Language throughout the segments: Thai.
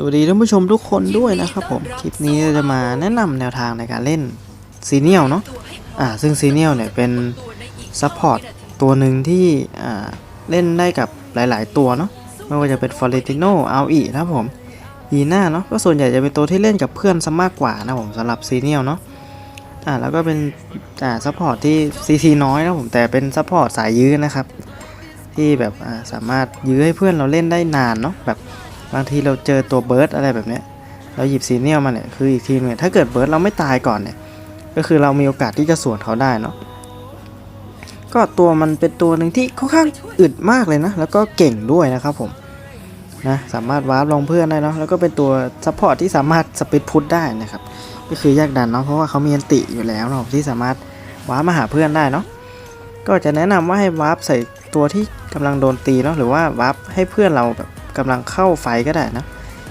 สวัสดีท่านผู้ชมทุกคนด้วยนะครับผม คลิปนี้จะมาแนะนำแนวทางในการเล่นซีเนียลเนาะอ่าซึ่งซีเนียลเนี่ยเป็นซัพพอร์ตตัวหนึ่งที่อ่าเล่นได้กับหลาย ๆ ตัวเนาะไม่ว่าจะเป็นฟอร์เรติโนเอาอีนะครับผมยีน่าเนาะก็ส่วนใหญ่จะเป็นตัวที่เล่นกับเพื่อนซะมากกว่านะผมสำหรับซีเนียลเนาะอ่าแล้วก็เป็นอ่าซัพพอร์ตที่ซีซีน้อยนะผมแต่เป็นซัพพอร์ตสายยื้อนะครับที่แบบอ่าสามารถยื้อให้เพื่อนเราเล่นได้นานเนาะแบบ บางทีเราเจอตัวเบิร์ดอะไรแบบเนี้ยเราหยิบซีเนียลมาเนี่ยคืออีกทีนึงเนี่ยถ้าเกิดเบิร์ดเราไม่ตายก่อนเนี่ยก็คือเรามีโอกาสที่จะสวนเขาได้เนาะก็ตัวมันเป็นตัวหนึ่งที่ค่อนข้างอึดมากเลยนะ แล้วก็เก่งด้วยนะครับผมนะสามารถวาร์ปลงเพื่อนได้เนาะแล้วก็เป็นตัวซัพพอร์ตที่สามารถสปีดพุทได้นะครับก็คือแยกดันเนาะเพราะว่าเขามีอันติอยู่แล้วเนาะที่สามารถวาร์ปมาหาเพื่อนได้เนาะก็จะแนะนำว่าให้วาร์ปใส่ตัวที่กำลังโดนตีเนาะหรือว่าวาร์ปให้เพื่อนเราแบบ กำลังเข้าไฟก็ได้นะ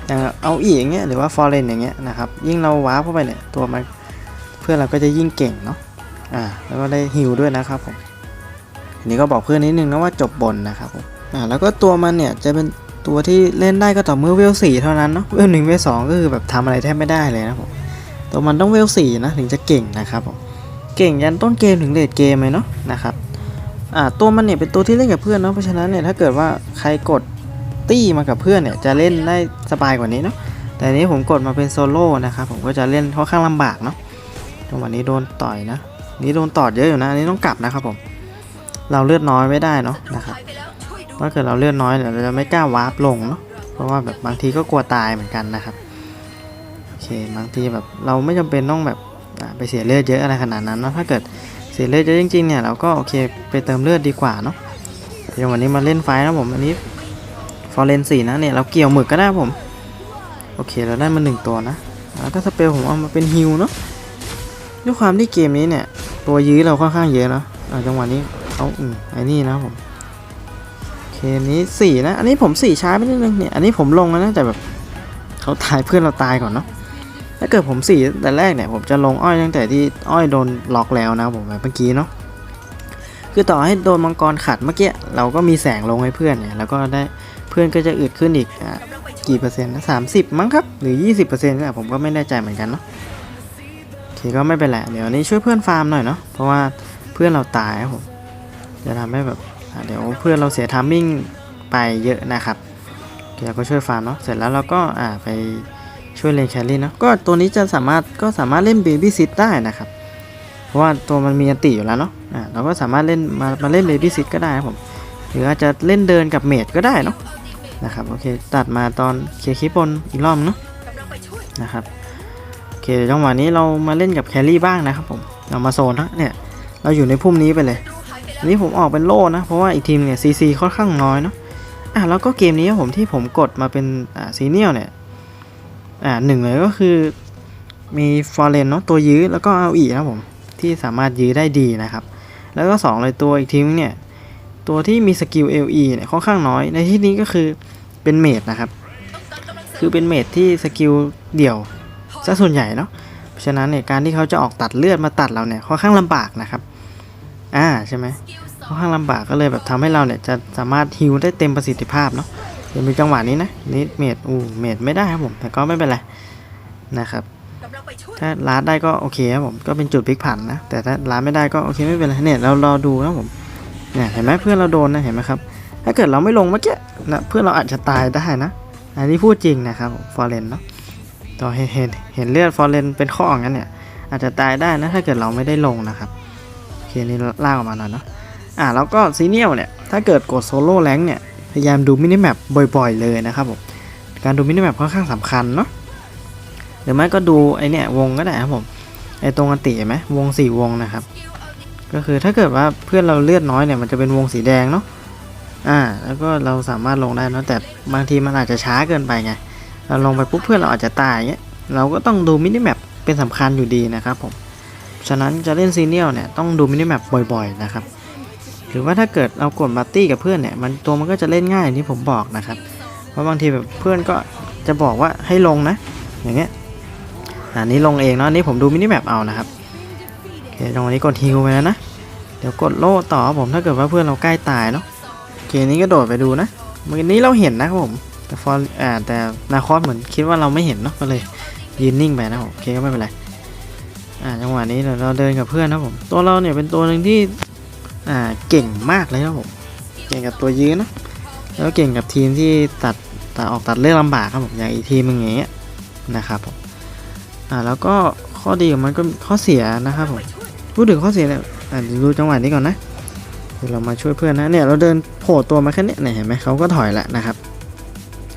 อย่างเอาอีอย่างเงี้ยหรือว่าฟอร์เรนอย่างเงี้ยนะครับยิ่งเราวาร์ปเข้าไปเนี่ยตัวมันเพื่อนเราก็จะยิ่งเก่งเนาะอ่าแล้วก็ได้ฮิลด้วยนะครับผมอันนี้ก็บอกเพื่อนนิดนึงนะว่าจบบนนะครับผมอ่าแล้วก็ตัวมันเนี่ยจะเป็นตัวที่เล่นได้ก็ต่อเมื่อเวลสี่เท่านั้นเนาะเวลหนึ่งเวลสองก็คือแบบทำอะไรแทบไม่ได้เลยนะผมตัวมันต้องเวลสี่นะถึงจะเก่งนะครับผมเก่งยันต้นเกมถึงเลดเกมเลยเนาะนะครับอ่าตัวมันเนี่ยเป็นตัวที่เล่นกับเพื่อนเนาะเพราะฉะนั้นเนี่ยถ้าเกิดว่าใครกด ตี้มากับเพื่อนเนี่ยจะเล่นได้สบายกว่านี้เนาะแต่อันนี้ผมกดมาเป็นโซโล่นะครับผมก็จะเล่นค่อนข้างลำบากเนาะจังหวะนี้โดนต่อยนะนี่โดนตอดเยอะอยู่นะอันนี้ต้องกลับนะครับผม เราเลือดน้อยไม่ได้เนาะนะครับถ้าเกิดเราเลือดน้อยเนี่ยเราจะไม่กล้าวาร์ปลงเนาะเพราะว่าแบบบางทีก็กลัวตายเหมือนกันนะครับโอเคบางทีแบบเราไม่จำเป็นต้องแบบไปเสียเลือดเยอะอะไรขนาดนั้นเนาะถ้าเกิดเสียเลือดเยอะจริงๆเนี่ยเราก็โอเคไปเติมเลือดดีกว่าเนาะเดี๋ยววันนี้มาเล่นไฟนะผมอันนี้ อเรนสี่นะเนี่ยเราเกี่ยวหมึกก็ได้ผม โอเคเราได้มาหนึ่งตัวนะแล้วก็สเปลผมเอามาเป็นฮิลเนาะด้วยความที่เกมนี้เนี่ย ตัวยื้อเราค่อนข้างเยอะเนาะจังหวะนี้เขาอืมไอ้นี่นะผมโอเคอันนี้สี่นะ อันนี้ผมสี่ช้าไปนิดนึงเนี่ย อันนี้ผมลงแล้วนะแต่แบบเขาตายเพื่อนเราตายก่อนเนาะ ถ้าเกิดผมสี่แต่แรกเนี่ย ผมจะลงอ้อยตั้งแต่ที่อ้อยโดนล็อกแล้วนะผมแบบเมื่อกี้เนาะ คือต่อให้โดนมังกรขัดเมื่อกี้เราก็มีแสงลงให้เพื่อนเนี่ย แล้วก็ได้ พื่อนก็จะอึดขึ้นอีกอะกี่เปอร์เซ็นต์นะสามสิบมั้งครับ หรือยี่สิบเปอร์เซ็นต์นะผมก็ไม่แน่ใจเหมือนกันเนาะโอเคก็ไม่เป็นไรเดี๋ยวนี้ช่วยเพื่อนฟาร์มหน่อยเนาะเพราะว่าเพื่อนเราตายครับผมจะทำให้แบบเดี๋ยวเพื่อนเราเสียทามมิ่งไปเยอะนะครับเดี๋ยวก็ช่วยฟาร์มเนาะเสร็จแล้วเราก็อ่าไปช่วยเลนแครี่เนาะก็ตัวนี้จะสามารถก็สามารถเล่นเบบี้ซิตได้นะครับเพราะว่าตัวมันมีอันติอยู่แล้วเนาะอ่าเราก็สามารถเล่นมามาเล่นเบบี้ซิตก็ได้ครับผมหรืออาจจะเล่นเดินกับเมดก็ได้เนาะ นะครับโอเคตัดมาตอนเคลียร์คลิปบนอีกรอบเนาะนะครับโอเคจังหวะนี้เรามาเล่นกับแครี่บ้างนะครับผมเรามาโซนนะเนี่ยเราอยู่ในพุ่มนี้ไปเลยอันนี้ผมออกเป็นโล่นะ เพราะว่าอีกทีมเนี่ยซีซีค่อนข้างน้อยเนาะอะแล้วก็เกมนี้ผมที่ผมกดมาเป็นอ่าซีเนียลเนี่ยอ่าหนึ่งเลยก็คือมีฟอร์เรนเนาะตัวยื้อแล้วก็เอาอีนะผมที่สามารถยื้อได้ดีนะครับ แล้วก็สองเลยตัวอีกทีมเนี่ย ตัวที่มีสกิล LE เนี่ยค่อนข้างน้อย ในที่นี้ก็คือเป็นเมดนะครับ คือเป็นเมดที่สกิลเดี่ยวซะส่วนใหญ่เนาะเพราะฉะนั้นเนี่ยการที่เขาจะออกตัดเลือดมาตัดเราเนี่ยค่อนข้างลำบากนะครับ อ่าใช่ไหมค่อนข้างลำบากก็เลยแบบทำให้เราเนี่ยจะสามารถฮิวได้เต็มประสิทธิภาพเนาะเดี๋ยวมีจังหวะนี้นะนี่เมดอู้เมดไม่ได้ครับผม แต่ก็ไม่เป็นไรนะครับถ้าลาดได้ก็โอเคครับผมก็เป็นจุดพลิกผันนะแต่ถ้าลาดไม่ได้ก็โอเคไม่เป็นไรเนี่ยเรารอดูนะผม เนี่ยเห็นไหมเพื่อนเราโดนนะเห็นไหมครับ ถ้าเกิดเราไม่ลงเมื่อกี้นะเพื่อนเราอาจจะตายได้นะ อันนี้พูดจริงนะครับฟอร์เรนเนาะต่อเห็นเห็นเห็นเลือดฟอร์เรนเป็นข้ออ่างนั้นเนี่ยอาจจะตายได้นะถ้าเกิดเราไม่ได้ลงนะครับโอเคนี่ล่าออกมาหน่อยเนาะอ่าแล้วก็ซีเนียลเนี่ยถ้าเกิดกดโซโล่แรงเนี่ยพยายามดูมินิแมปบ่อยๆ เลยนะครับผมการดูมินิแมปค่อนข้างสำคัญเนาะหรือไม่ก็ดูไอเนี่ยวงก็ได้ครับผมไอตรงอันติเห็นไหมวงสี่วงนะครับ ก็คือถ้าเกิดว่าเพื่อนเราเลือดน้อยเนี่ยมันจะเป็นวงสีแดงเนาะอ่าแล้วก็เราสามารถลงได้นะแต่บางทีมันอาจจะช้าเกินไปไงเราลงไปปุ๊บเพื่อนเราอาจจะตายเงี้ยเราก็ต้องดูมินิแมปเป็นสำคัญอยู่ดีนะครับผมฉะนั้นจะเล่นซีเนียลเนี่ยต้องดูมินิแมปบ่อยๆนะครับหรือว่าถ้าเกิดเรากดบัตตี้กับเพื่อนเนี่ยมันตัวมันก็จะเล่นง่ายอย่างที่ผมบอกนะครับเพราะบางทีแบบเพื่อนก็จะบอกว่าให้ลงนะ อย่างเงี้ยอันนี้ลงเองเนาะนนี้ผมดูมินิแมปเอานะครับ เคตรงนี้กดฮิวไปแล้วนะ เดี๋ยวกดโล่ต่อผมถ้าเกิดว่าเพื่อนเราใกล้ตายเนาะโอเคนี้ก็โดดไปดูนะเมื่อกี้นี้เราเห็นนะครับผมแต่ฟอร์อ่าแต่นาคอสเหมือนคิดว่าเราไม่เห็นเนาะก็เลยยืนนิ่งไปนะผมโอเคก็ไม่เป็นไรอ่าจังหวะนี้เราเดินกับเพื่อนนะผมตัวเราเนี่ยเป็นตัวหนึ่งที่อ่าเก่งมากเลยนะผมเก่งกับตัวยืนนะแล้วเก่งกับทีมที่ตัดตัดออกตัดเลือกลำบากครับผมอย่างอีทีมอย่างเงี้ยนะครับผมอ่าแล้วก็ข้อดีของมันก็ข้อเสียนะครับผม พูดถึงข้อเสียเนี่ยอ่าเดี๋ยวดูจังหวะนี้ก่อนนะเดี๋ยวเรามาช่วยเพื่อนนะเนี่ยเราเดินโผล่ตัวมาแค่นี้เนี่ยเห็นไหมเขาก็ถอยละนะครับ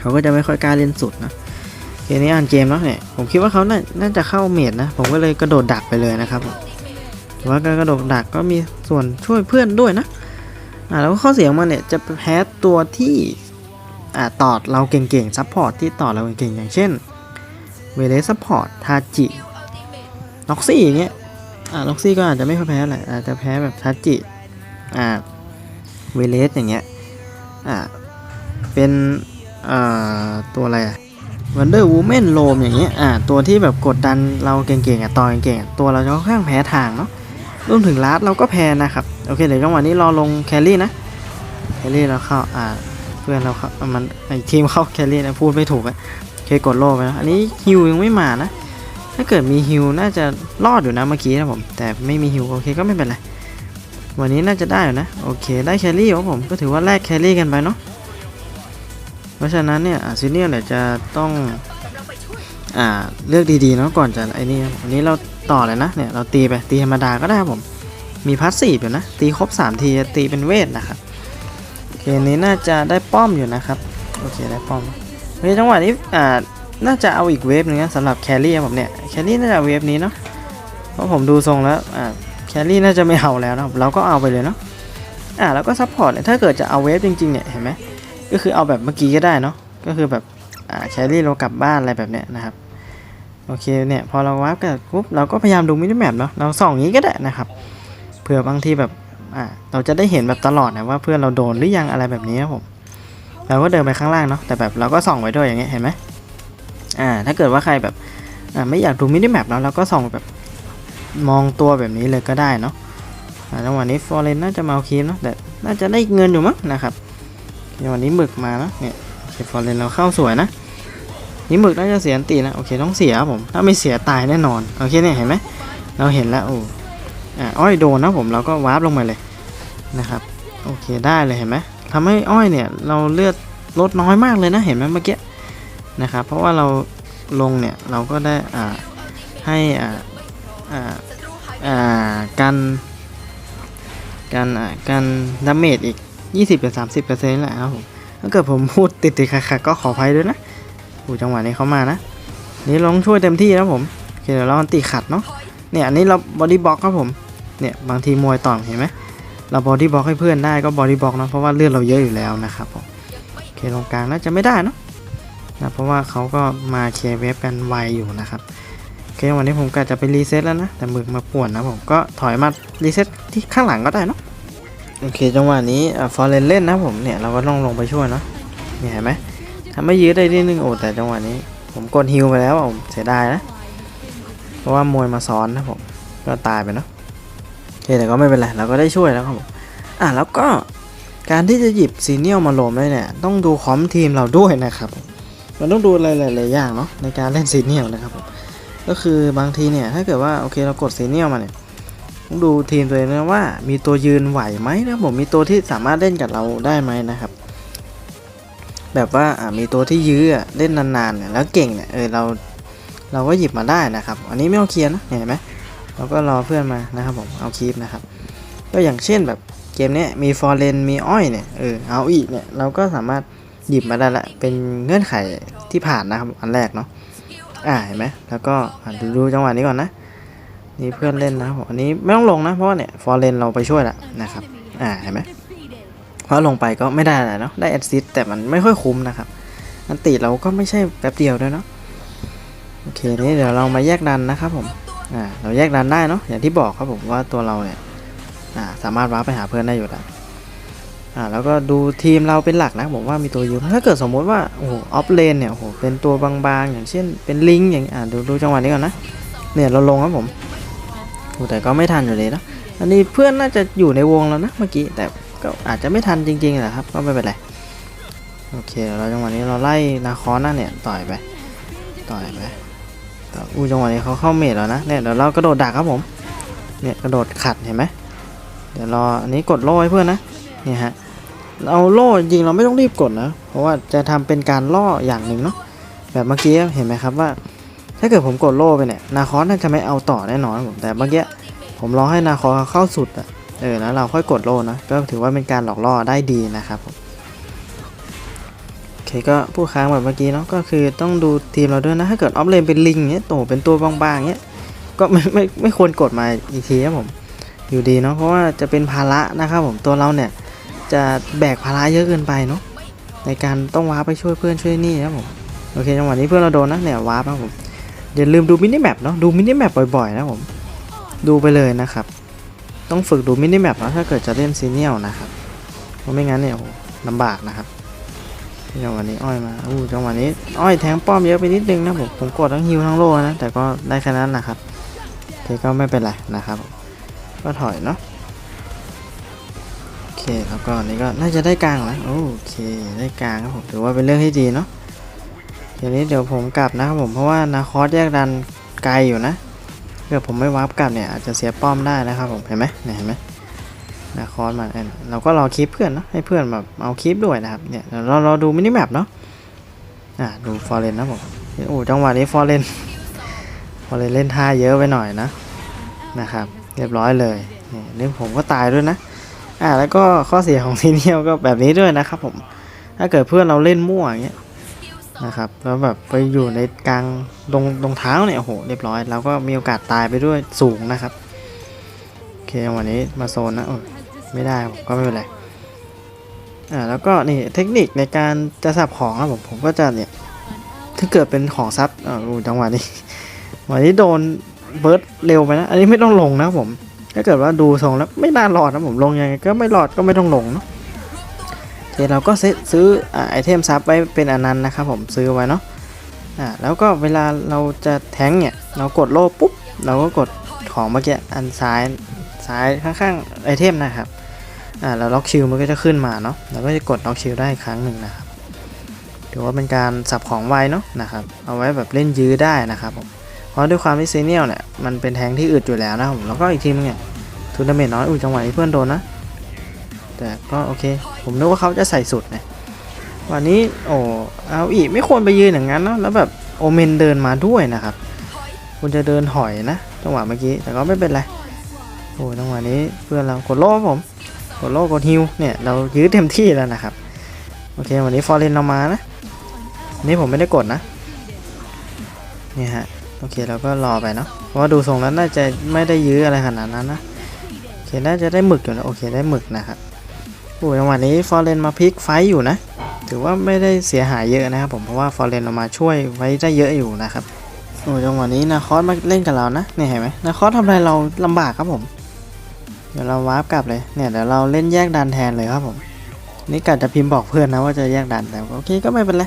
เขาก็จะไม่ค่อยกล้าเล่นสุดนะเกมนี้อ่านเกมแล้วเนี่ยผมคิดว่าเขาน่าน่าจะเข้าเมดนะ ผมก็เลยกระโดดดักไปเลยนะครับผมแต่ว่าการกระโดดดักก็มีส่วนช่วยเพื่อนด้วยนะอ่าแล้วข้อเสียของมันเนี่ยจะแพ้ตัวที่อ่าตอดเราเก่งๆซัพพอร์ตที่ตอดเราเก่งๆอย่างเช่นเวเลสซัพพอร์ตทาจิล็อกซี่อย่างเงี้ย อ่าล็อกซี่ก็อาจจะไม่ค่อยแพ้อะไรอาจจะแพ้แบบทาจิอ่าเวเลสอย่างเงี้ยอ่าเป็นเอ่อตัวอะไรอะวันเดอร์วูแมนโลมอย่างเงี้ยอ่าตัวที่แบบกดดันเราเก่งๆอะต่อเก่งๆตัวเราจะค่อนข้างแพ้ทางเนาะรวมถึงลาดเราก็แพ้นะครับ โอเคเดี๋ยวจังหวะนี้รอลงแคลรี่นะแคลรี่เราเข้าอ่าเพื่อนเราเข้ามันไอทีมเข้าแคลรี่นะพูดไม่ถูกอะโอเคกดโล่ไปนะอันนี้ฮิวยังไม่มานะ ถ้าเกิดมีฮิวน่าจะรอดอยู่นะเมื่อกี้นะผม แต่ไม่มีฮิวโอเคก็ไม่เป็นไร วันนี้น่าจะได้อยู่นะ โอเค ได้แครี่ครับผม ก็ถือว่าแลกแครี่กันไปเนาะ เพราะฉะนั้นเนี่ยอาซิเนียเนี่ยจะต้องอ่าเลือกดีๆเนาะก่อนจะไอ้นี่วันนี้เราต่อเลยนะเนี่ยเราตีไปตีธรรมดาก็ได้ครับผม มีพัสซีอยู่นะ ตีครบ3ทีจะตีเป็นเวทนะครับเกมนี้น่าจะได้ป้อมอยู่นะครับ โอเคได้ป้อมโอเคจังหวะนี้อ่า น่าจะเอาอีกเวฟหนึงนะสำหรับแครี่ครับผมเนี่ยแครี่น่าจะเวฟนี้เนาะเพราะผมดูทรงแล้วอ่าแครี่น่าจะไม่เอาแล้วนะเราก็เอาไปเลยเนาะอ่าแล้วก็ซัพพอร์ตเนี่ยถ้าเกิดจะเอาเวฟจริงๆเนี่ยเห็นไหมก็คือเอาแบบเมื่อกี้ก็ได้เนาะก็คือแบบอ่าแครี่เรากลับบ้านอะไรแบบเนี้ยนะครับโอเคเนี่ยพอเราวาร์ปกันปุ๊บเราก็พยายามดูมินิแมปเนาะเราส่องอย่างนี้ก็ได้นะครับเผื่อบางทีแบบอ่าเราจะได้เห็นแบบตลอดนะว่าเพื่อนเราโดนหรือยังอะไรแบบนี้ครับผมเราก็เดินไปข้างล่างเนาะแต่แบบเราก็ส่องไว้ด้วยอย่างเงี้ยเห็นไหม อ่าถ้าเกิดว่าใครแบบอ่าไม่อยากดูมินิแมปเนาะเราก็ส่องแบบมองตัวแบบนี้เลยก็ได้เนาะอ่าจังหวะนี้ฟอร์เรนน่าจะมาเอาคีมเนาะแต่น่าจะได้เงินอยู่มั้งนะครับเดี๋ยววันนี้หมึกมานะเนี่ยโอเคฟอร์เรนเราเข้าสวยนะนี่หมึกน่าจะเสียอันตีนะโอเคต้องเสียผมถ้าไม่เสียตายแน่นอนโอเคเนี่ยเห็นไหมเราเห็นแล้วโอ้อ่าอ้อยโดนนะผมเราก็วาร์ปลงมาเลยนะครับโอเคได้เลยเห็นไหมทำให้อ้อยเนี่ยเราเลือดลดน้อยมากเลยนะเห็นไหมเมื่อกี้ นะครับ เพราะว่าเราลงเนี่ยเราก็ได้อ่าให้อ่าอ่าอ่ากันกันอ่ากันดาเมจอีก 20เป็น30เปอร์เซ็นต์แหละครับผมถ้าเกิดผมพูดติดติดๆขัดๆก็ขออภัยด้วยนะอูจังหวะนี้เขามานะ นี่ลองช่วยเต็มที่นะผมโอเคเดี๋ยวเราติขัดเนาะ เนี่ยอันนี้เราบอดี้บล็อกครับผม เนี่ยบางทีมวยต่อเห็นไหมเราบอดี้บล็อกให้เพื่อนได้ก็บอดี้บล็อกนะเพราะว่าเลือดเราเยอะอยู่แล้วนะครับผม โอเคตรงกลางน่าจะไม่ได้เนาะ นะเพราะว่าเขาก็มาเคลียร์เวฟกันไวอยู่นะครับโอเควันนี้ผมก็จะไปรีเซ็ตแล้วนะ แต่หมึกมาป่วนนะผมก็ถอยมารีเซ็ตที่ข้างหลังก็ได้เนาะโอเคจังหวะนี้ฟอร์เรนเล่นนะผมเนี่ยเราก็ต้องลงไปช่วยเนาะเนี่ยเห็นไหมทำไม่ยืดได้นิดนึงโอ้แต่จังหวะนี้ ผมกดฮิวไปแล้วผมเสียดายนะ เพราะว่ามวยมาซ้อนนะผมก็ตายไปเนาะโอเคแต่ก็ไม่เป็นไรเราก็ได้ช่วยแล้วครับผมอะแล้วก็การที่จะหยิบซีเนียลมาลงได้เนี่ยต้องดูคอมทีมเราด้วยนะครับผ มันต้องดูหลายๆอย่างเนาะในการเล่นซีเนียลนะครับผมก็คือบางทีเนี่ยถ้าเกิดว่าโอเคเรากดซีเนียลมาเนี่ยต้องดูทีมตัวเองนะว่ามีตัวยืนไหวไหมนะผมมีตัวที่สามารถเล่นกับเราได้ไหมนะครับ แบบว่ามีตัวที่ยื้อเล่นนานๆเนี่ยแล้วเก่งเนี่ยเออเราเราก็หยิบมาได้นะครับ อันนี้ไม่เอาเคลียร์นะเห็นไหมเราก็รอเพื่อนมานะครับผมเอาคีปนะครับก็อย่างเช่นแบบเกมนี้มีฟอร์เรนมีอ้อยเนี่ยเออเอาอีกเนี่ยเราก็สามารถ หยิบมาได้ละ เป็นเงื่อนไขที่ผ่านนะครับ อันแรกเนาะ อ่าเห็นไหมแล้วก็ดูดูจังหวะนี้ก่อนนะ นี่เพื่อนเล่นนะครับผมอันนี้ไม่ต้องลงนะ เพราะว่าเนี่ยฟอร์เรนเราไปช่วยแล้วนะครับ อ่าเห็นไหมเพราะลงไปก็ไม่ได้อะไรเนาะ ได้แอดซิสแต่มันไม่ค่อยคุ้มนะครับ อันติเราก็ไม่ใช่แป๊บเดียวด้วยเนาะ โอเค นี่เดี๋ยวเรามาแยกดันนะครับผม อ่า เราแยกดันได้เนาะ อย่างที่บอกครับผมว่าตัวเราเนี่ย อ่า สามารถว้าร์ปไปหาเพื่อนได้อยู่แล้ว อ่าแล้วก็ดูทีมเราเป็นหลักนะผมว่ามีตัวยืมถ้าเกิดสมมติว่าโอ้โหออฟเลนเนี่ยโอ้โหเป็นตัวบางๆ อย่างเช่นเป็นลิงอย่างอ่าดูดูจังหวะนี้ก่อนนะเนี่ยเราลงครับผมโอ้แต่ก็ไม่ทันอยู่เลยนะอันนี้เพื่อนน่าจะอยู่ในวงแล้วนะเมื่อกี้แต่ก็อาจจะไม่ทันจริงๆแหละครับก็ไม่เป็นไรโอเคเราจังหวะนี้เราไล่นาคอนนะเนี่ยต่อยไปต่อยไปต่ออู้จังหวะนี้เขาเข้าเมดแล้วนะเนี่ยเดี๋ยวเรากระโดดดักครับผมเนี่ยกระโดดขัดเห็นไหมเดี๋ยวรออันนี้กดโล่ให้เพื่อนนะ เนี่ยฮะเอาโล่จริงเราไม่ต้องรีบกดนะ เพราะว่าจะทำเป็นการล่ออย่างหนึ่งเนาะแบบเมื่อกี้เห็นไหมครับว่า ถ้าเกิดผมกดโล่ไปเนี่ยนาคอนน่าจะไม่เอาต่อแน่นอนผมแต่เมื่อกี้ผมรอให้นาคอเขาเข้าสุดอะเออแล้วเราค่อยกดโล่นะก็ถือว่าเป็นการหลอกล่อได้ดีนะครับผมโอเคก็ผู้ค้างแบบเมื่อกี้เนาะก็คือต้องดูทีมเราด้วยนะถ้าเกิดออฟเลนเป็นลิงเงี้ยโตเป็นตัวบางๆเงี้ยก็ไม่ไม่ไม่ควรกดมาอีกทีครับผมอยู่ดีเนาะเพราะว่าจะเป็นภาระนะครับผมตัวเราเนี่ย จะแบกภาระเยอะเกินไปเนาะในการต้องว้าไปช่วยเพื่อนช่วยนี่ครับผมโอเคจังหวะนี้เพื่อนเราโดนนะเนี่ยว้าร์ปครับผมอย่าลืมดูมินิแมปเนาะดูมินิแมปบ่อยๆนะผมดูไปเลยนะครับ ต้องฝึกดูมินิแมปนะถ้าเกิดจะเล่นซีเนียลนะครับเพราะไม่งั้นเนี่ยโอ้ลำบากนะครับจังหวะนี้อ้อยมาอู้จังหวะนี้อ้อยแทงป้อมเยอะไปนิดนึงนะผมผมกดทั้งฮิวทั้งโล่นะแต่ก็ได้แค่นั้นนะครับโอเคก็ไม่เป็นไรนะครับ ก็ถอยเนาะ เคแล้วก็นี่ก็น่าจะได้กลางแล้วโอเคได้กลางครับผมถือว่าเป็นเรื่องที่ดีเนาะทีนี้เดี๋ยวผมกลับนะครับผมเพราะว่านาคอสแยกดันไกลอยู่นะเกิดผมไม่วาร์ปกลับเนี่ยอาจจะเสียป้อมได้นะครับผมเห็นไหมเนี่ยเห็นไหมนาคอนมาเราก็รอคลิปเพื่อนเนาะให้เพื่อนแบบเอาคลิปด้วยนะครับเนี่ยเราเราดูมินิแมปเนาะอ่าดูฟอร์เรนนะผมโอ้จังหวะนี้ฟอร์เรนฟอร์เรนเล่นท่าเยอะไปหน่อยนะนะครับ เรียบร้อยเลยนี่ผมก็ตายด้วยนะ อ่าแล้วก็ข้อเสียของซีเนียลก็แบบนี้ด้วยนะครับผม ถ้าเกิดเพื่อนเราเล่นมั่วอย่างเงี้ยนะครับแล้วแบบไปอยู่ในกลางตรงตรงเท้าเนี่ยโอ้โหเรียบร้อยเราก็มีโอกาสตายไปด้วยสูงนะครับโอเควันนี้มาโซนนะโอ้ไม่ได้ผมก็ไม่เป็นไรอ่าแล้วก็นี่เทคนิคในการจะสับของนะผมผมก็จะเนี่ยถ้าเกิดเป็นของซับอ่าดูจังหวะนี้วันนี้โดนเบิร์ดเร็วไปนะ อันนี้ไม่ต้องลงนะผม ถ้าเกิดว่าดูทรงแล้วไม่น่ารอดนะผมลงยังไงก็ไม่รอดก็ไม่ต้องลงเนาะโอเคเราก็ซื้อซื้อไอเทมซับไว้เป็นอนันนั้นะครับผมซื้อไว้เนาะอ่าแล้วก็เวลาเราจะแทงเนี่ยเรากดโล่ปุ๊บเราก็กดของเมื่อกี้อันซ้ายซ้ายข้างๆไอเทมนะครับอ่าแล้วล็อกชิลมันก็จะขึ้นมาเนาะเราก็จะกดล็อกชิลได้ครั้งหนึ่งนะครับถือว่าเป็นการสับของไวเนาะนะครับเอาไว้แบบเล่นยื้อได้นะครับผม เพราะด้วยความที่ซีเนียลเนี่ยมันเป็นแทงที่อึดอยู่แล้วนะผมแล้วก็อีกทีมเนี่ยทูนาเมนน้อยอุ้ยจังหวะนี้เพื่อนโดนนะ แต่ก็โอเค ผมนึกว่าเขาจะใส่สุดนะวันนี้โอ้เอาอีกไม่ควรไปยืนอย่างนั้นเนาะแล้วแบบโอเมนเดินมาด้วยนะครับคุณจะเดินหอยนะจังหวะเมื่อกี้แต่ก็ไม่เป็นไรโอ้จังหวะนี้เพื่อนเรากดโล่ผมกดโล่กดฮิวเนี่ยเรายื้อเต็มที่แล้วนะครับโอเควันนี้ฟอร์เรนเรามานะนี่ผมไม่ได้กดนะนี่ฮะ โอเคเราก็รอไปเนาะเพราะว่าดูทรงแล้วน่าจะไม่ได้ยื้ออะไรขนาดนั้นนะโอเคน่าจะได้หมึกอยู่นะโอเคได้หมึกนะครับโอ้จังหวะนี้ฟอร์เรนมาพลิกไฟอยู่นะ ถือว่าไม่ได้เสียหายเยอะนะครับผมเพราะว่าฟอร์เรนออกมาช่วยไว้ได้เยอะอยู่นะครับโอ้จังหวะนี้นาคอสมาเล่นกับเรานะเนี่ยเห็นไหมนาคอสทำอะไรเราลำบากครับผม เดี๋ยวเราวาร์ปกลับเลยเนี่ยเดี๋ยวเราเล่นแยกดันแทนเลยครับผมนี่กะจะพิมพ์บอกเพื่อนนะว่าจะแยกดันแต่โอเคก็ไม่เป็นไร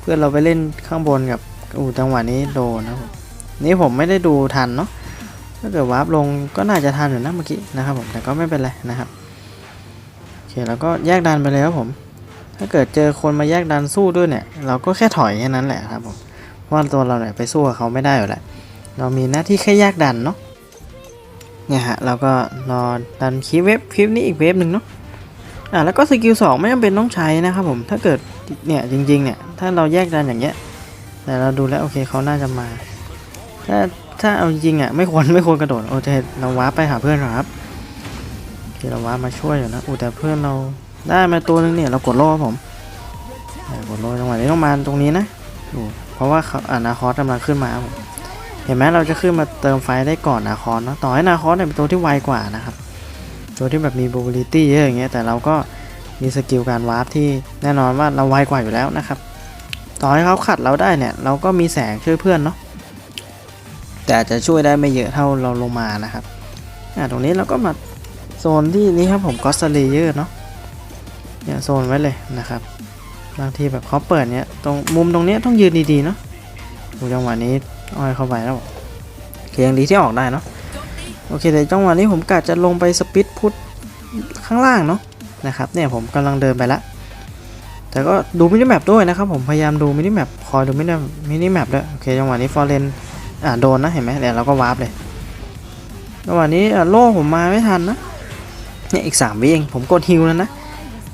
เพื่อนเราไปเล่นข้างบนกับอู้จังหวะนี้โดนนะครับผม นี่ผมไม่ได้ดูทันเนาะถ้าเกิดวาร์ปลงก็น่าจะทันอยู่นะเมื่อกี้นะครับผมแต่ก็ไม่เป็นไรนะครับโอเคแล้วก็แยกดันไปเลยครับผม ถ้าเกิดเจอคนมาแยกดันสู้ด้วยเนี่ย เราก็แค่ถอยแค่นั้นแหละครับผมเพราะว่าตัวเราเนี่ยไปสู้กับเขาไม่ได้อยู่แล้วเรามีหน้าที่แค่แยกดันเนาะเนี่ยฮะเราก็รอดันคลิปเว็บคลิปนี้อีกเว็บหนึ่งเนาะอ่าแล้วก็สกิลสองไม่จำเป็นต้องใช้นะครับผมถ้าเกิดเนี่ยจริงๆเนี่ยถ้าเราแยกดันอย่างเงี้ยแต่เราดูแล้วโอเคเขาน่าจะมา ถ้าถ้าเอาจริงอะไม่ควรไม่ควรกระโดดโอเคเราว้าร์ปไปหาเพื่อนครับโอเคเราว้าร์ปมาช่วยอยู่นะอูแต่เพื่อนเราได้มาตัวนึงเนี่ยเรากดโล่ครับผมกดโล่จังหวะนี้ต้องมาตรงนี้นะดูเพราะว่าอ่านาคอสกำลังขึ้นมาผมเห็นไหมเราจะขึ้นมาเติมไฟได้ก่อนนาคอสเนาะต่อให้นาคอสเนี่ยเป็นตัวที่ไวกว่านะครับ ตัวที่แบบมี mobility เยอะอย่างเงี้ยแต่เราก็มีสกิลการวาร์ปที่แน่นอนว่าเราไวกว่าอยู่แล้วนะครับ ต่อให้เขาขัดเราได้เนี่ย เราก็มีแสงช่วยเพื่อนเนาะ แต่อาจจะช่วยได้ไม่เยอะเท่าเราลงมานะครับอ่าตรงนี้เราก็มาโซนที่นี้ครับผมก็สเลเยอร์เนาะเนี่ยโซนไว้เลยนะครับบางทีแบบเขาเปิดเนี้ยตรงมุมตรงเนี้ยต้องยืนดีๆเนาะดูจังหวะนี้อ้อยเข้าไปแล้วเคยังดีที่ออกได้เนาะโอเคแต่จังหวะนี้ผมกะจะลงไปสปิดพุทข้างล่างเนาะนะครับเนี่ยผมกำลังเดินไปละแต่ก็ดูมินิแมปด้วยนะครับผมพยายามดูมินิแมปคอยดูมินิมินิแมปด้วยโอเคจังหวะนี้ฟอร์เรน อ่าโดนนะเห็นไหมเดี๋ยวเราก็วาร์ปเลยจังหวะนี้อะโล่ผมมาไม่ทันนะเนี่ยอีกสามวิเองผมกดฮิวแล้วนะ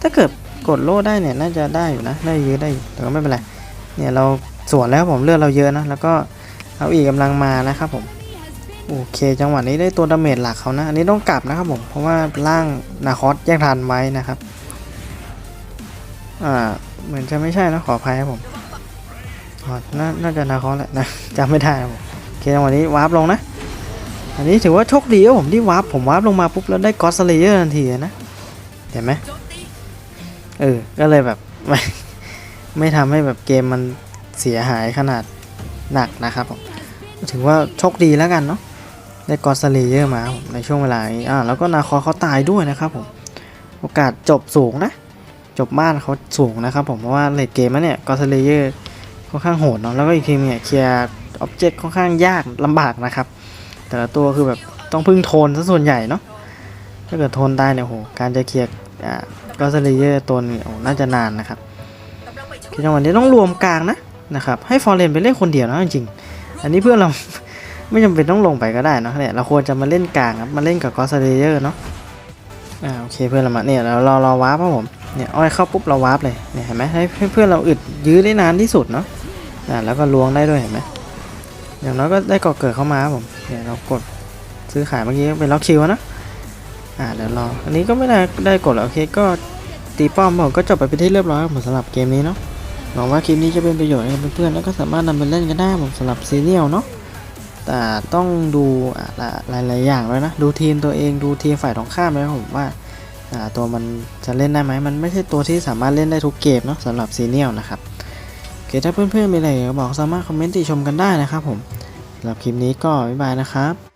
ถ้าเกิดกดโล่ได้เนี่ยน่าจะได้อยู่นะได้เยอะได้แต่ก็ไม่เป็นไรเนี่ยเราสวนแล้วผมเลือดเราเยอะนะแล้วก็เอาอีกกำลังมานะครับผมโอเคจังหวะนี้ได้ตัวดาเมจหลักเขานะอันนี้ต้องกลับนะครับผมเพราะว่าร่างนาคอสแยกทานไว้นะครับอ่าเหมือนจะไม่ใช่นะขออภัยครับผมอ๋อนาน่าจะนาคอสแหละนะจำไม่ได้ครับผม เคจังหวะนี้วาร์ปลงนะ อันนี้ถือว่าโชคดีครับผมที่วาร์ปผมวาร์ปลงมาปุ๊บแล้วได้กอสเลเยอร์ทันทีนะ เห็นไหมเออ ก็เลยแบบ ไม่ไม่ทำให้แบบเกมมันเสียหายขนาดหนักนะครับผม ถือว่าโชคดีแล้วกันเนาะ ได้กอสเลเยอร์มาในช่วงเวลานี้อ่าแล้วก็นาคอเขาตายด้วยนะครับผม โอกาสจบสูงนะ จบบ้านเขาสูงนะครับผม เพราะว่าเลดเกมแล้วเนี่ยกอสเลเยอร์ค่อนข้างโหดเนาะ แล้วก็อีกทีมเนี่ยเคลียร์ อ็อบเจกต์ค่อนข้างยากลำบากนะครับ แต่ละตัวคือแบบต้องพึ่งโทนซะส่วนใหญ่เนาะถ้าเกิดโทนได้เนี่ยโหการจะเคลียร์กอสเลเยอร์ตัวนี้โอ้น่าจะนานนะครับคือจังหวะนี้ต้องรวมกลางนะนะครับให้ฟอร์เรนไปเล่นคนเดียวนะจริงๆอันนี้เพื่อนเราไม่จำเป็นต้องลงไปก็ได้เนาะเนี่ยเราควรจะมาเล่นกลางครับมาเล่นกับกอสเลเยอร์เนาะอ่าโอเคเพื่อนเรามาเนี่ยเราเราเราวาร์ปครับผมเนี่ยอ้อยเข้าปุ๊บเราวาร์ปเลยเนี่ยเห็นไหมให้ให้เพื่อนเราอึดยื้อได้นานที่สุดเนาะอ่าแล้วก็ล้วงได้ด้วยเห็นไหม อย่างน้อยก็ได้ก่อเกิดเข้ามาครับผมเนี่ยวเรากดซื้อขายเมื่อกี้เป็นล็อกคิวนะอ่าเดี๋ยวรออันนี้ก็ไม่ได้ได้กดแล้วโอเคก็ตีป้อมผมก็จบไปเป็นที่เรียบร้อยผมสำหรับเกมนี้เนาะหวังว่าคลิปนี้จะเป็นประโยชน์ให้กับเพื่อนๆแล้วก็สามารถนำไปเล่นกันได้ผมสำหรับซีเนียลเนาะแต่ต้องดูหลายๆอย่างเลยนะ ดูทีมตัวเองดูทีมฝ่ายตรงข้ามเลยครับผมว่าตัวมันจะเล่นได้ไหมมันไม่ใช่ตัวที่สามารถเล่นได้ทุกเกมเนาะสำหรับซีเนียลนะครับ เคถ้าเพื่อนๆมีอะไรอยากบอกสามารถคอมเมนต์ติชมกันได้นะครับผมสำหรับคลิปนี้ก็บ๊ายบายนะครับ